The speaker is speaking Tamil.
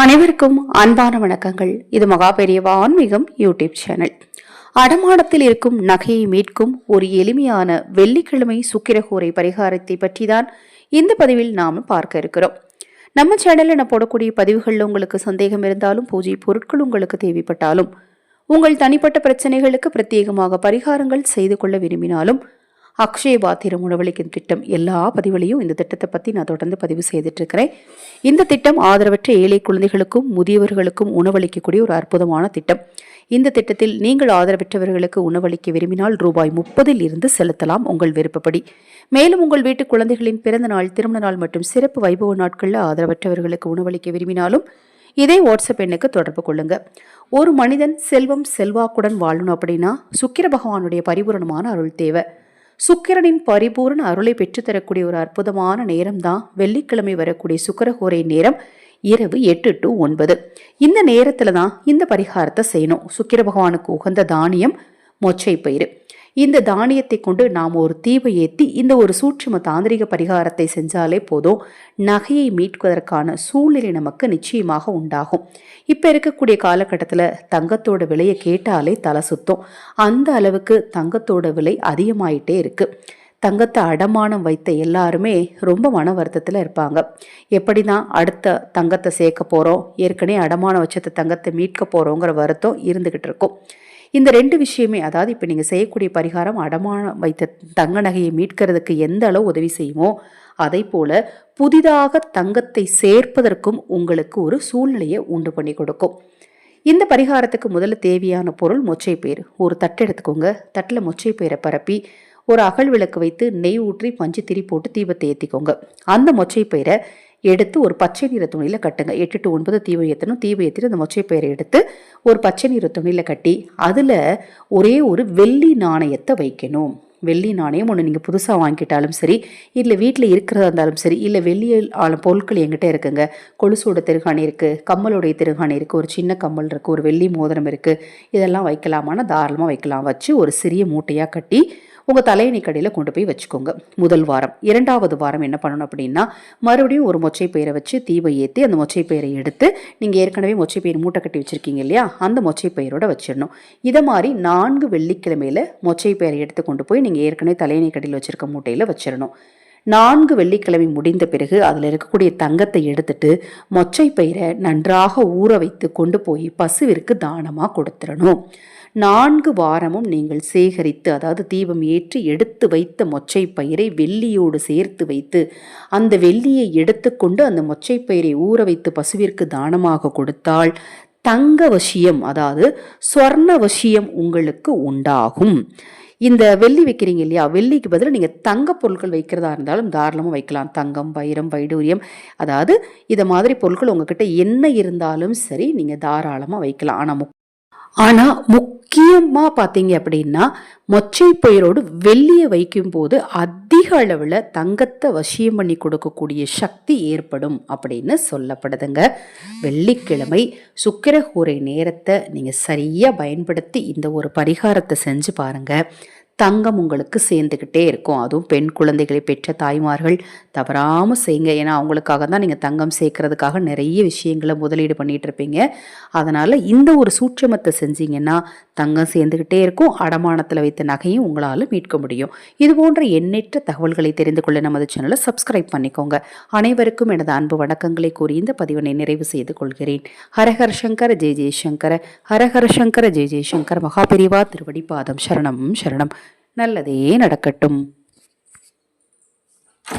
அனைவருக்கும் அன்பான வணக்கங்கள். இது மகா பெரியவா ஆன்மீகம் யூடியூப் சேனல். அடமானத்தில் இருக்கும் நகையை மீட்கும் ஒரு எளிமையான வெள்ளிக்கிழமை சுக்கிரகூரை பரிகாரத்தை பற்றி தான் இந்த பதிவில் நாம் பார்க்க இருக்கிறோம். நம்ம சேனலில் நான் போடக்கூடிய பதிவுகளில் உங்களுக்கு சந்தேகம் இருந்தாலும் பூஜை பொருட்கள் உங்களுக்கு தேவைப்பட்டாலும் உங்கள் தனிப்பட்ட பிரச்சனைகளுக்கு பிரத்யேகமாக பரிகாரங்கள் செய்து கொள்ள விரும்பினாலும் அக்ஷய பாத்திரம் உணவளிக்கும் திட்டம். எல்லா பதிவுலையும் இந்த திட்டத்தை பற்றி நான் தொடர்ந்து பதிவு செய்துட்டு இருக்கிறேன் இந்த திட்டம் ஆதரவற்ற ஏழை குழந்தைகளுக்கும் முதியவர்களுக்கும் உணவளிக்கக்கூடிய ஒரு அற்புதமான திட்டம். இந்த திட்டத்தில் நீங்கள் ஆதரவற்றவர்களுக்கு உணவளிக்க விரும்பினால் ரூபாய் முப்பதில் இருந்து செலுத்தலாம் உங்கள் விருப்பப்படி. மேலும் உங்கள் வீட்டு குழந்தைகளின் பிறந்த நாள் திருமண நாள் மற்றும் சிறப்பு வைபவ நாட்களில் ஆதரவற்றவர்களுக்கு உணவளிக்க விரும்பினாலும் இதே வாட்ஸ்அப் எண்ணுக்கு தொடர்பு கொள்ளுங்க. ஒரு மனிதன் செல்வம் செல்வாக்குடன் வாழணும் அப்படின்னா சுக்கிர பகவானுடைய பரிபூரணமான அருள் தேவை. சுக்கிரனின் பரிபூரண அருளை பெற்றுத்தரக்கூடிய ஒரு அற்புதமான நேரம் தான் வெள்ளிக்கிழமை வரக்கூடிய சுக்கரகோரை நேரம் இரவு எட்டு டு ஒன்பது. இந்த நேரத்தில் தான் இந்த பரிகாரத்தை செய்யணும். சுக்கிர பகவானுக்கு உகந்த தானியம் மொச்சை பயிறு. இந்த தானியத்தை கொண்டு நாம் ஒரு தீவை ஏற்றி இந்த ஒரு சூட்சும தாந்திரிக பரிகாரத்தை செஞ்சாலே போதும். நகையை மீட்பதற்கான சூழ்நிலை நமக்கு நிச்சயமாக உண்டாகும். இப்போ இருக்கக்கூடிய காலகட்டத்தில் தங்கத்தோட விலையை கேட்டாலே தலை சுத்தம். அந்த அளவுக்கு தங்கத்தோட விலை அதிகமாயிட்டே இருக்கு. தங்கத்தை அடமானம் வைத்த எல்லாருமே ரொம்ப மன வருத்தத்தில் இருப்பாங்க. எப்படி தான் அடுத்த தங்கத்தை சேர்க்க போகிறோம் ஏற்கனவே அடமானம் வச்சத தங்கத்தை மீட்க போகிறோங்கிற வருத்தம் இருந்துக்கிட்டு இருக்கும். இந்த ரெண்டு விஷயமே அதாவது இப்போ நீங்கள் செய்யக்கூடிய பரிகாரம் அடமானம் வைத்த தங்க நகையை மீட்கிறதுக்கு எந்த அளவு உதவி செய்யுமோ அதை போல புதிதாக தங்கத்தை சேர்ப்பதற்கும் உங்களுக்கு ஒரு சூழ்நிலையை உண்டு பண்ணி கொடுக்கும். இந்த பரிகாரத்துக்கு முதல்ல தேவையான பொருள் மொச்சை ஒரு தட்டு எடுத்துக்கோங்க. தட்டில் மொச்சை பரப்பி ஒரு அகல் விளக்கு வைத்து நெய் ஊற்றி பஞ்சு திரி போட்டு தீபத்தை ஏற்றிக்கோங்க அந்த மொச்சை பயிரை எடுத்து ஒரு பச்சை நிற துணியில் கட்டுங்க. எட்டு டு ஒன்பது தீவை ஏற்றணும் தீபம் ஏற்றிட்டு அந்த மொச்சை பயிரை எடுத்து ஒரு பச்சை நிற துணியில் கட்டி அதில் ஒரே ஒரு வெள்ளி நாணயத்தை வைக்கணும். வெள்ளி நாணயம் ஒன்று நீங்கள் புதுசாக வாங்கிட்டாலும் சரி இல்லை வீட்டில் இருக்கிறதா இருந்தாலும் சரி இல்லை வெள்ளியில் ஆன பொருட்கள் எங்கிட்ட இருக்குங்க. கொலுசோட திருகாணி இருக்குது கம்மலோடைய திருகாணி இருக்குது ஒரு சின்ன கம்மல் இருக்குது ஒரு வெள்ளி மோதிரம் இருக்குது இதெல்லாம் வைக்கலாமான்னா தாராளமாக வைக்கலாம். வச்சு ஒரு சிறிய மூட்டையாக கட்டி உங்கள் தலையணை கடையில் கொண்டு போய் வச்சுக்கோங்க. முதல் வாரம். இரண்டாவது வாரம் என்ன பண்ணணும் அப்படின்னா மறுபடியும் ஒரு மொச்சை பயிரை வச்சு தீபை ஏற்றி அந்த மொச்சை பயிரை எடுத்து நீங்கள் ஏற்கனவே மொச்சை பயிர் மூட்டை கட்டி வச்சுருக்கீங்க இல்லையா? அந்த மொச்சை பயிரோட வச்சிடணும். இதை மாதிரி நான்கு வெள்ளிக்கிழமையில் மொச்சை பயிரை எடுத்து கொண்டு போய் நீங்கள் ஏற்கனவே தலையணை கடையில் வச்சுருக்க மூட்டையில் வச்சிடணும். நான்கு வெள்ளிக்கிழமை முடிந்த பிறகு அதில் இருக்கக்கூடிய தங்கத்தை எடுத்துட்டு மொச்சை பயிரை நன்றாக ஊற வைத்து கொண்டு போய் பசுவிற்கு தானமாக கொடுத்துடணும். நான்கு வாரமும் நீங்கள் சேகரித்து அதாவது தீபம் ஏற்றி எடுத்து வைத்த மொச்சை பயிரை வெள்ளியோடு சேர்த்து வைத்து அந்த வெள்ளியை எடுத்துக்கொண்டு அந்த மொச்சை பயிரை ஊற வைத்து பசுவிற்கு தானமாக கொடுத்தால் தங்க வசியம் அதாவது ஸ்வர்ண வசியம் உங்களுக்கு உண்டாகும். இந்த வெள்ளி வைக்கிறீங்க இல்லையா? வெள்ளிக்கு பதிலாக நீங்கள் தங்க பொருட்கள் வைக்கிறதா இருந்தாலும் தாராளமாக வைக்கலாம். தங்கம் வைரம் வைடூரியம் அதாவது இதை மாதிரி பொருட்கள் உங்ககிட்ட என்ன இருந்தாலும் சரி நீங்கள் தாராளமாக வைக்கலாம். ஆனால் ஆனால் முக்கியமாக பார்த்தீங்க அப்படின்னா மொச்சை பயிரோடு வெள்ளியை வைக்கும்போது அதிக அளவில் தங்கத்தை வசியம் பண்ணி கொடுக்கக்கூடிய சக்தி ஏற்படும் அப்படின்னு சொல்லப்படுதுங்க. வெள்ளிக்கிழமை சுக்கிரகூரை நேரத்தை நீங்கள் சரியாக பயன்படுத்தி இந்த ஒரு பரிகாரத்தை செஞ்சு பாருங்கள் தங்கம் உங்களுக்கு சேர்ந்துக்கிட்டே இருக்கும். அதுவும் பெண் குழந்தைகளை பெற்ற தாய்மார்கள் தவறாமல் செய்யுங்க. ஏன்னா அவங்களுக்காக தான் நீங்கள் தங்கம் சேர்க்கறதுக்காக நிறைய விஷயங்களை முதலீடு பண்ணிகிட்டு இருப்பீங்க அதனால் இந்த ஒரு சூட்சமத்தை செஞ்சீங்கன்னா தங்கம் சேர்ந்துக்கிட்டே இருக்கும். அடமானத்தில் வைத்த நகையும் உங்களால் மீட்க முடியும். இது போன்ற எண்ணற்ற தகவல்களை தெரிந்து கொள்ள நமது சேனலை சப்ஸ்கிரைப் பண்ணிக்கோங்க. அனைவருக்கும் எனது அன்பு வணக்கங்களை கூறி இந்த பதிவினை நிறைவு செய்து கொள்கிறேன். ஹரஹர சங்கர ஜெய ஜெய்சங்கர ஹரஹர சங்கர ஜெய ஜெயசங்கர மகாபெரிவா திருவடி பாதம் சரணம் சரணம். நல்லதே நடக்கட்டும்.